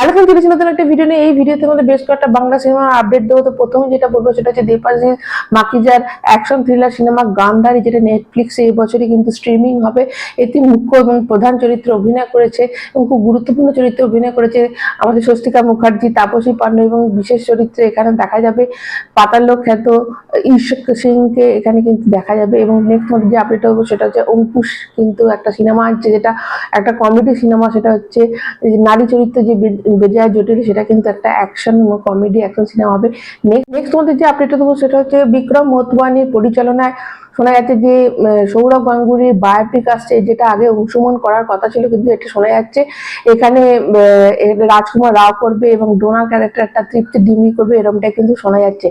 Hello friend চলেছি নতুন একটা ভিডিও নিয়ে এই ভিডিওতে আমাদের বেশ কয়েকটা বাংলা সিনেমা আপডেট দেবো। তো প্রথমে যেটা বলব সেটা হচ্ছে দেপাজি মাকিজার অ্যাকশন থ্রিলার সিনেমা গান্ধারী যেটা নেটফ্লিক্সে এই বছরই কিন্তু স্ট্রিমিং হবে, এতে মুখ্য এবং প্রধান চরিত্রে অভিনয় করেছে এবং খুব গুরুত্বপূর্ণ চরিত্রে অভিনয় করেছে আমাদের স্বস্তিকা মুখার্জি, তাপসী পান্ডে এবং বিশেষ চরিত্রে এখানে দেখা যাবে পাতাল খ্যাত ঈশ্বর সিংকে এখানে কিন্তু দেখা যাবে এবং নেক্সট মধ্যে যে আপডেট হব সেটা হচ্ছে অঙ্কুশ কিন্তু একটা সিনেমা আছে যেটা একটা কমেডি সিনেমা সেটা হচ্ছে নারী চরিত্রে যে বেজায় জটিল সেটা কিন্তু একটা অ্যাকশন কমেডি অ্যাকশন সিনেমা হবে। নেক্সট মধ্যে যে আপডেট দেবো সেটা হচ্ছে বিক্রম মোতওয়ানির পরিচালনায় শোনা যাচ্ছে যে সৌরভ গাঙ্গুলির বায়োপিক আসছে, যেটা আগে অংশগ্রহণ করার কথা ছিল, কিন্তু এটা শোনা যাচ্ছে। এখানে রাজকুমার রাও করবে এবং ডোনার ক্যারেক্টার একটা তৃপ্তি ডিমি করবে এরমটা কিন্তু শোনা যাচ্ছে।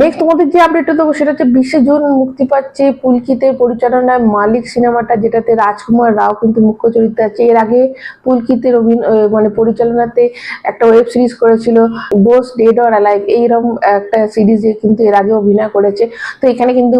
নেক্সট তোমাদের যে আপডেটটা দেবো, সেটা হচ্ছে বিশে জুন মুক্তি পাচ্ছে পুলকিতের পরিচালনায় মালিক সিনেমাটা, যেটাতে রাজকুমার রাও কিন্তু মুখ্য চরিত্রে আছে। এর আগে পুলকিতের অভিনয় মানে পরিচালনাতে একটা ওয়েব সিরিজ করেছিল বোস ডেড অর অ্যালাইভ এইরকম একটা সিরিজে কিন্তু এর আগে অভিনয় করেছে। তো এখানে কিন্তু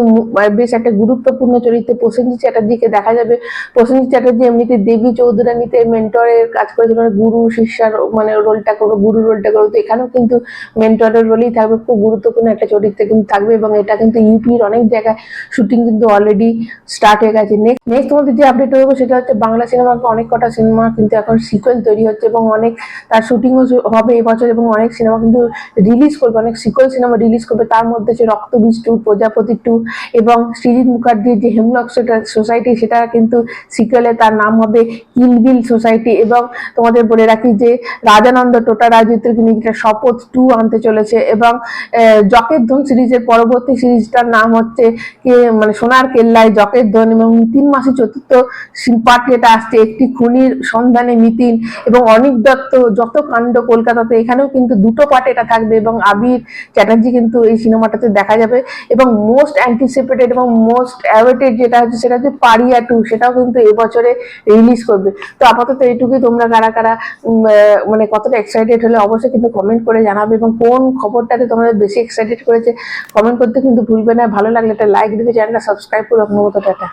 বেশ একটা গুরুত্বপূর্ণ চরিত্রে প্রসেনজিৎ চ্যাটার্জিকে দেখা যাবে। প্রসেনজিৎ চ্যাটার্জি এমনিতে দেবী চৌধুরানীতে মেন্টরের কাজ করেছিল মানে গুরু, শিষ্যার মানে রোলটা করব গুরু রোলটা করব তো এখানেও কিন্তু মেন্টরের রোলেই থাকবে। খুব গুরুত্বপূর্ণ একটা চরিত্রে কিন্তু থাকবে এবং এটা কিন্তু ইউপির অনেক জায়গায় শুটিং কিন্তু অলরেডি স্টার্ট হয়ে গেছে। নেক্সট নেক্সট তোমাদের যে আপডেট হবে সেটা হচ্ছে বাংলা সিনেমার অনেক কটা সিনেমা কিন্তু এখন সিকোয়েল তৈরি হচ্ছে এবং অনেক তার শুটিংও হবে এবছর এবং অনেক সিনেমা কিন্তু রিলিজ করবে, অনেক সিকোয়েল সিনেমা রিলিজ করবে। তার মধ্যে হচ্ছে রক্তবীজ টু প্রজাপতি টু এবং সৃজিত মুখার্জির যে হেমলক সোসাইটি সেটা কিন্তু সিকুয়েলে তার নাম হবে কিলবিল সোসাইটি এবং তোমাদের বলে রাখি যে রাজানন্দ টোটা রাজত্বের কিন্তু শপথ টু আনতে চলেছে এবং জকের ধন সিরিজের পরবর্তী সিরিজটার নাম হচ্ছে কে মানে সোনার কেল্লায় জকের ধন এবং নিতিন মাসে চতুর্থ পার্ট যেটা আসছে, একটি খুনির সন্ধানে নিতিন এবং অনিক দত্ত যত কাণ্ড কলকাতাতে এখানেও কিন্তু দুটো পার্ট এটা থাকবে এবং আবির চ্যাটার্জি কিন্তু এই সিনেমাটাতে দেখা যাবে এবং মোস্ট অ্যান্টিসিপেটেড এবং মোস্ট অ্যাওয়েটেড যেটা হচ্ছে, সেটা হচ্ছে পারিয়া টু সেটাও কিন্তু এবছরে রিলিজ করবে। তো আপাতত এইটুকুই তোমরা কারা কারা মানে কতটা এক্সাইটেড হলে অবশ্যই কিন্তু কমেন্ট করে জানাবে এবং কোন খবরটাতে তোমাদের বেশি এক্সাইটেড করেছে কমেন্ট করতে কিন্তু ভুলবে না, ভালো লাগলে একটা লাইক দিবে চ্যানেলটা সাবস্ক্রাইব করে রাখব টাটা।